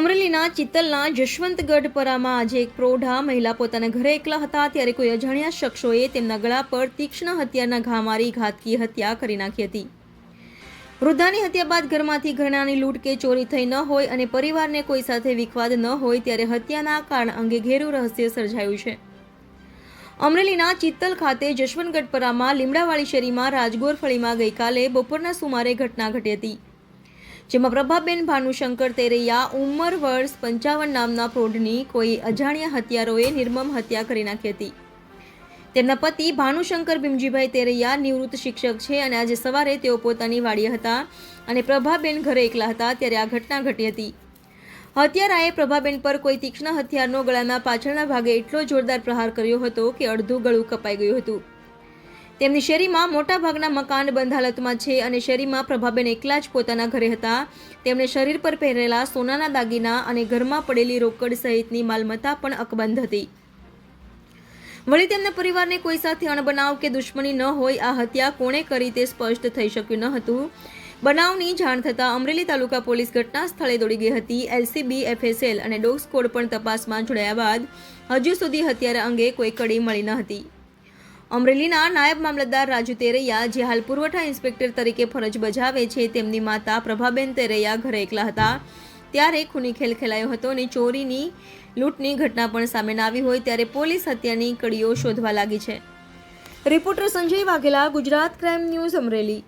અમરેલીના ચિત્તલના જશવંતગઢપરામાં આજે એક પ્રૌઢા મહિલા પોતાના ઘરે એકલા હતા ત્યારે કોઈ અજાણ્યા શખ્સોએ તેમના ગળા પર તીક્ષ્ણ હત્યાના ઘા મારી ઘાતકી હત્યા કરી નાખી હતી. વૃદ્ધાની હત્યા બાદ ઘરમાંથી ઘરણાની લૂંટ કે ચોરી થઈ ન હોય અને પરિવારને કોઈ સાથે વિખવાદ ન હોય ત્યારે હત્યાના કારણ અંગે ઘેરું રહસ્ય સર્જાયું છે. અમરેલીના ચિત્તલ ખાતે જશવંતગઢપરામાં લીમડાવાળી શેરીમાં રાજગોર ફળીમાં ગઈકાલે બપોરના સુમારે ઘટના ઘટી હતી. જેમાં પ્રભાબેન ભાનુશંકર તેરૈયા, ઉંમર વર્ષ પંચાવન નામના પ્રૌઢની કોઈ અજાણ્યા હત્યારોએ નિર્મમ હત્યા કરી નાખી હતી. તેમના પતિ ભાનુશંકર ભીમજીભાઈ તેરૈયા નિવૃત્ત શિક્ષક છે અને આજે સવારે તેઓ પોતાની વાડીએ હતા અને પ્રભાબેન ઘરે એકલા હતા ત્યારે આ ઘટના ઘટી હતી. હત્યારાએ પ્રભાબેન પર કોઈ તીક્ષ્ણ હથિયારનો ગળાના પાછળના ભાગે એટલો જોરદાર પ્રહાર કર્યો હતો કે અડધું ગળું કપાઈ ગયું હતું. તેમની શેરીમાં મોટાભાગના મકાન બંધ હાલતમાં છે અને શેરીમાં પ્રભાબેન એકલા જ પોતાના ઘરે હતા. તેમણે શરીર પર પહેરેલા સોનાના દાગીના અને ઘરમાં પડેલી રોકડ સહિતની માલમત્તા પણ અકબંધ હતી. વળી તેમના પરિવારને કોઈ સાથે અણબનાવ કે દુશ્મની ન હોય, આ હત્યા કોણે કરી તે સ્પષ્ટ થઈ શક્યું ન હતું. બનાવની જાણ થતાં અમરેલી તાલુકા પોલીસ ઘટના સ્થળે દોડી ગઈ હતી. એલસીબી, એફએસએલ અને ડોગ સ્કોડ પણ તપાસમાં જોડાયા બાદ હજુ સુધી હત્યારા અંગે કોઈ કડી મળી ન હતી. અમરેલીના નાયબ મામલતદાર રાજુ તેરૈયા, જે હાલ પુરવઠા ઇન્સ્પેક્ટર તરીકે ફરજ બજાવે છે, તેમની માતા પ્રભાબેન તેરૈયા ઘરે એકલા હતા. ત્યારે ખૂની ખેલ ખેલાયો હતો અને ચોરીની, લૂંટની ઘટના પણ સામે આવી હોય ત્યારે પોલીસ હત્યાની કડીઓ શોધવા લાગી છે. Reporter Sanjay Vaghela, Gujarat crime news Amreli.